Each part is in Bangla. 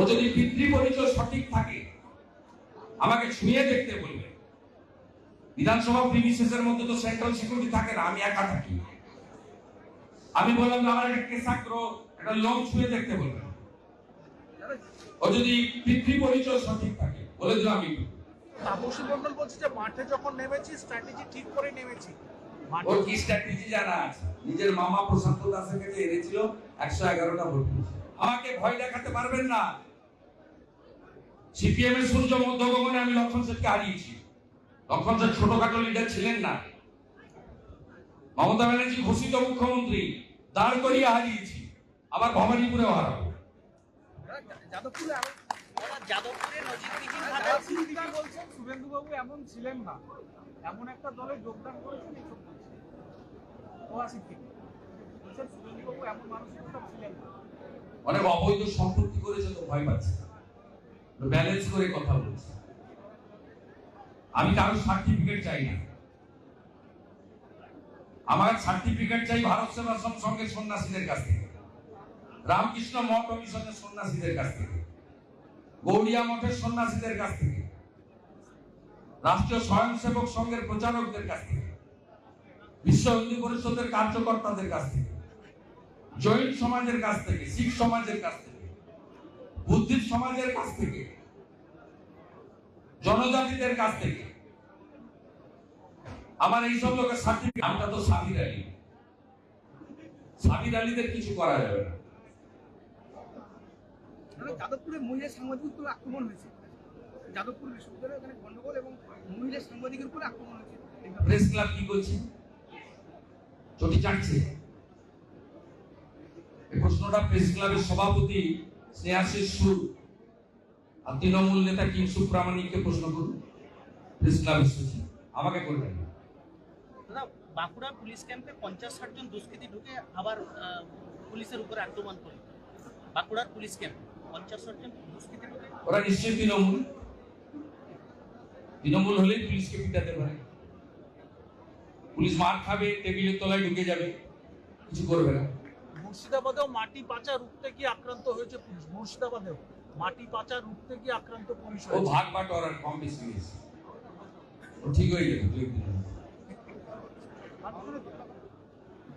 ওর যদি পিতৃ পরিচয় সঠিক থাকে আমাকে ছুঁয়ে দেখতে বলবে। বিধানসভা প্রিমিসেসের মধ্যে তো সেন্ট্রাল সিকিউরিটি থাকে না আমি একা থাকি। আমি বললাম আমার একটা কেসাগ্র একটা লোক ছুঁয়ে দেখতে বলবে। ও যদি পিতৃ পরিচয় সঠিক থাকে বলে দিলাম আমি। তাপসী মন্ডল বলছে যে মাঠে যখন নেমেছি স্ট্র্যাটেজি ঠিক করে নেমেছি। ওর কি স্ট্র্যাটেজি জানা আছে? নিজের মামা প্রশান্ত দাসের কাছে এনেছিল একশো এগারোটা ভোট আমাকে ভয় দেখাতে পারবেন না। সিপিএম এর সূর্য মধ্যগগনে আমি লক্ষণ সেটকে হারিয়েছি। লক্ষণ সেট ছোটখাটো লিডার ছিলেন না। মমতা ব্যানার্জি ঘোষিত মুখ্যমন্ত্রী দাঁড় করিয়ে হারিয়েছি। আবার ভবানীপুরেও হারাবো। শুভেন্দুবাবু এমন ছিলেন না। এমন একটা দলে যোগদান করেছেন এইসব বলছেন ওয়াসিফ থেকে বলছেন শুভেন্দুবাবু এমন মানসিকতা ছিলেন না। অনেক অবৈধ সম্পত্তি করেছে তো ভয় পাচ্ছে। ব্যালেন্স করে কথা বলছে। আমি কারও সার্টিফিকেট চাই না। আমার সার্টিফিকেট চাই ভারত সেবাশ্রম সঙ্গে সন্ন্যাসীদের কাছ থেকে। রামকৃষ্ণ মঠ ও মিশনের সন্ন্যাসীদের কাছ থেকে। গৌড়িয়া মঠের সন্ন্যাসীদের কাছ থেকে। রাষ্ট্রীয় স্বয়ংসেবক সংঘের প্রচারকদের কাছ থেকে। বিশ্ব হিন্দু পরিষদের কার্যকর্তাদের কাছ থেকে। জৈন সমাজের কাছ থেকে, শিখ সমাজের কাছ থেকে। বুদ্ধিস্ট সমাজের কাছ থেকে জনজাতিদের কাছ থেকে। আমার এইসব লোকের সার্টিফিকেট আমরা তো সাবির আলী। সাবির আলীদের কিছু করা যাবে না। যাদবপুরে মহিলা সাংবাদিকের উপর আক্রমণ হয়েছে। যাদবপুর বিশ্ববিদ্যালয়ে এখানে গন্ডগোল এবং মহিলা সাংবাদিকের উপর আক্রমণ হয়েছে। প্রেস ক্লাব কি করছে চটি চাটছে এই প্রশ্নটা প্রেস ক্লাবের সভাপতি স্নেহাশিস সুর। আর তৃণমূল নেতা কিংসু প্রামাণিককে প্রশ্ন করুন। ক্লাবের আমাকে করবেন বাঁকুড়া পুলিশ ক্যাম্পে পঞ্চাশ ষাট জন দুষ্কৃতী ঢুকে আবার পুলিশের উপরে আক্রমণ করে। বাঁকুড়ার পুলিশ ক্যাম্পে পঞ্চাশ ষাট জন দুষ্কৃতী ঢুকে। ওরা নিশ্চয়ই তৃণমূল। তৃণমূল হলেই পুলিশকে পিটাতে পারে। পুলিশ মার খাবে টেবিলের তলায় ঢুকে যাবে। কিছু করবে না। মুর্শিদাবাদেও মাটি পাচার রুখতে গিয়ে আক্রান্ত হয়েছে পুলিশ। মুর্শিদাবাদেও মাটি পাচার রুখতে গিয়ে আক্রান্ত পুলিশ ও হয়েছে। ভাগ বাটোয়ার আর কম বেশি হয়েছে। ও ঠিক হয়ে যাবে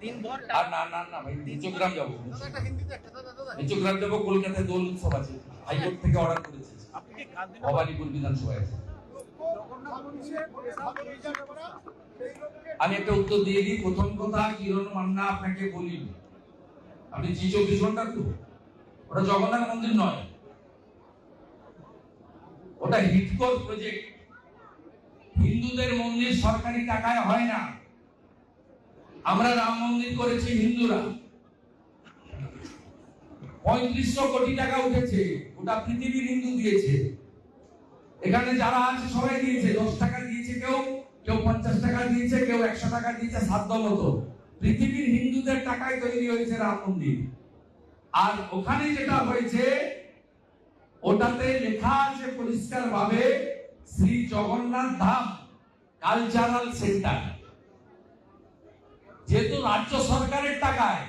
দিনভর আর না না না ভাই নিচগ্রাম যাব। একটা হিন্দিতে একটা দাদা দাদা নিচগ্রাম যাব কলকাতায় দোল উৎসব আছে। হাইকোর্ট থেকে অর্ডার করেছে। আপনি কি গান্ধীনগর ভবানীপুর বিধানসভায় আছে। আমি একটা উত্তর দিয়ে দিই। প্রথম কথা কিরণ মান্না আপনাকে বলি আপনি জি চব্বিশ ঘণ্টা তো ওটা জগন্নাথ মন্দির নয়। ওটা হিটকোর প্রজেক্ট হিন্দুদের মন্দির সরকারি টাকায় হয় না। আমরা রাম মন্দির করেছি হিন্দুরা। পঁয়ত্রিশশো কোটি টাকা উঠেছে। গোটা পৃথিবীর হিন্দু দিয়েছে। এখানে যারা আছে সবাই দিয়েছে। দশ টাকা দিয়েছে কেউ কেউ পঞ্চাশ টাকা দিয়েছে, কেউ একশো টাকা দিয়েছে সাধ্য মতো। পৃথিবীর হিন্দুদের টাকায় তৈরি হয়েছে রাম মন্দির। আর ওখানে যেটা হয়েছে, ওটাতে লেখা আছে পরিষ্কার ভাবে শ্রী জগন্নাথ ধাম কালচারাল সেন্টার। যেহেতু রাজ্য সরকারের টাকায়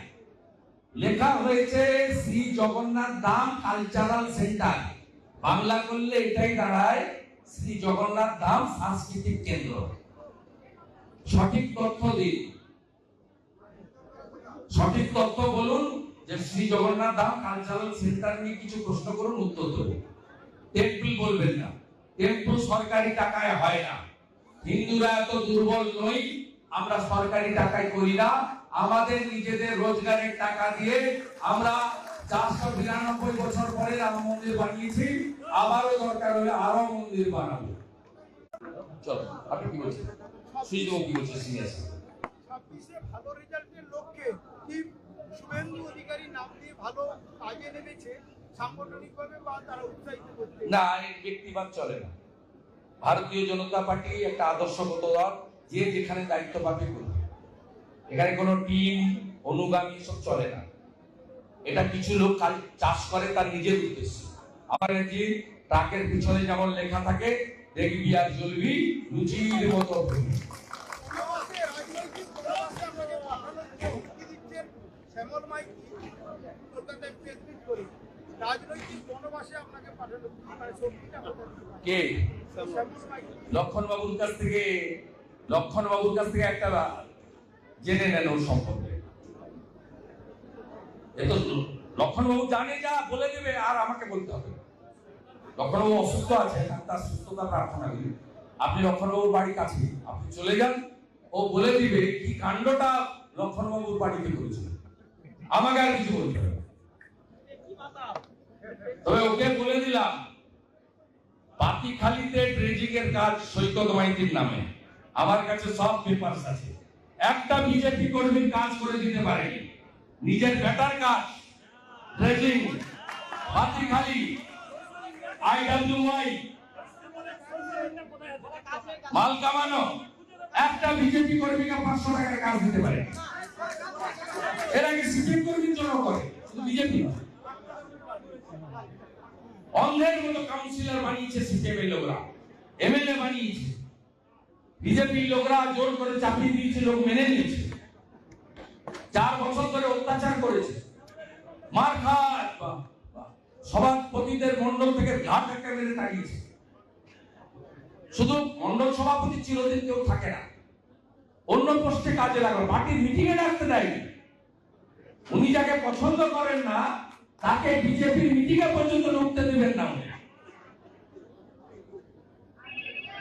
লেখা হয়েছে শ্রী জগন্নাথ ধাম কালচারাল সেন্টার। বাংলা করলে এটাই দাঁড়ায়, শ্রী জগন্নাথ ধাম সাংস্কৃতিক কেন্দ্র। সঠিক তথ্য দিন। সঠিক তথ্য বলুন যে শ্রী জগন্নাথ ধাম কালচারাল সেন্টার নিয়ে কিছু প্রশ্ন করুন, উত্তর দেবো। টেম্পল বলবেন না। টেম্পল সরকারি টাকায় হয় না। হিন্দুরা এত দুর্বল নই, আমরা সরকারি টাকায় করি না। আমাদের নিজেদের রোজগারের টাকা দিয়ে আমরা চারশো বিরানব্বই বছর পরে রাম মন্দির বানিয়েছি, আবারও দরকার হলে আরও মন্দির বানাবো। চলো, আপনি কি বলছেন? সুইজবাবু কি বলছেন? সিনিয়র ছাব্বিশে ভালো রেজাল্টের লক্ষ্যে টিম শুভেন্দু অধিকারী নাম দিয়ে ভালো কাজে নেমেছে, সাংগঠনিকভাবে বা তারা উৎসাহিত করতে। না এই ব্যক্তিবাদ চলে না। ভারতীয় জনতা পার্টি একটা আদর্শগত দল, যে যেখানে দায়িত্ব পাবে করবে। এখানে কোনো টিম, অনুগামী সব চলে না। এটা কিছু লোক চাষ করে তার নিজের উদ্দেশ্য। আমার যে ট্রাকের পিছনে যেমন লেখা থাকে, দেখবি আর জ্বলবি, লুচির মতো হবি। পূর্বাভাসে রাজনৈতিক পূর্বাভাসে আপনাকে পাঠানোর যে হুমকি দিচ্ছেন শ্যামল মাইতি কলকাতায় প্রেস মিট করে রাজনৈতিক বনবাসে আপনাকে পাঠালো মানে সত্যিটা আপনাকে কে? লক্ষণ বাবুর কাছ থেকে লক্ষণ বাবুর কাছ থেকে একটা জেনে নেন ওর সম্পর্কে। লক্ষণ বাবু জানে যা, বলে দেবে, আর আমাকে বলতে হবে। লক্ষণ বাবু অসুস্থ আছে, তার সুস্থতা প্রার্থনা করি। আপনি লক্ষণ বাবুর বাড়ির কাছে, আপনি চলে যান। ও বলে দিবে কি কাণ্ডটা লক্ষণ বাবুর বাড়িতে করেছিল। আমাকে আর কিছু বলতে হবে। তবে ওকে বলে দিলাম পাতিখালিতে ড্রেজিং এর কাজ সৈকত মাইতির নামে। আমার কাছে সব পেপারস আছে। একটা বিজেপি কর্মীর কাজ করে দিতে পারেনি। নিজের বেটার কাজ ড্রেজিং পাতিখালি আইডব্লিউআই মাল কামানো, একটা বিজেপি কর্মীকে পাঁচশো টাকার কাজ দিতে পারে এর আগে সিপিএম কর্মীর জন্য করে, শুধু বিজেপি নয়। অন্ধের মতো কাউন্সিলর বানিয়েছে সিপিএম এর লোকরা এমএলএ বানিয়েছে। বিজেপি লোকরা জোর করে চাপিয়ে দিয়েছে, লোক মেনে নিয়েছে। চার বছর ধরে অত্যাচার করেছে। মার বাহ। সভাপতিদের মন্ডল থেকে ঘাট একটা মেরে তাড়িয়েছে। শুধু মন্ডল সভাপতি চিরদিন কেউ থাকে না। অন্য পোস্টে কাজে লাগল, পার্টির মিটিং এ ডাকতে দেয়নি। উনি যাকে পছন্দ করেন না তাকে বিজেপির মিটিং এ পর্যন্ত ঢুকতে দিবেন না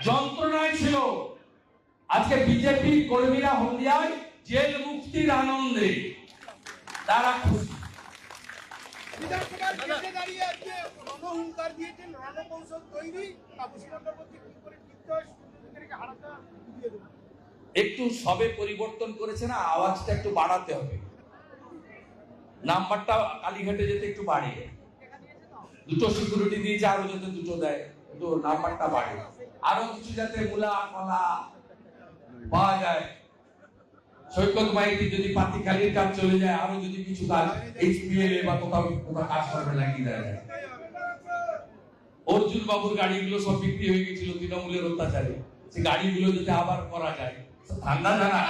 যন্ত্রণায় ছিল। আজকে বিজেপি কর্মীরা হলদিয়ায় জেল মুক্তির আনন্দে তারা খুশি। একটু সবে পরিবর্তন করেছে না আওয়াজটা একটু বাড়াতে হবে। নাম্বারটা কালীঘাটে যেতে একটু বাড়ে। দুটো সিকিউরিটি দিয়েছে আরও যাতে দুটো দেয় একটু নাম্বারটা বাড়ে। আরও কিছু যাতে মূলা, কলা পাওয়া যায়। সৈকত যদি কাজ চলে যায়, আরও যদি কিছু কাজ বা কোথাও কোথাও কাজ করবে অর্জুন বাবুর গাড়িগুলো সব বিক্রি হয়ে গেছিল, তৃণমূলের অত্যাচারে। সে গাড়িগুলো যাতে আবার করা যায়। ঠান্ডা জানা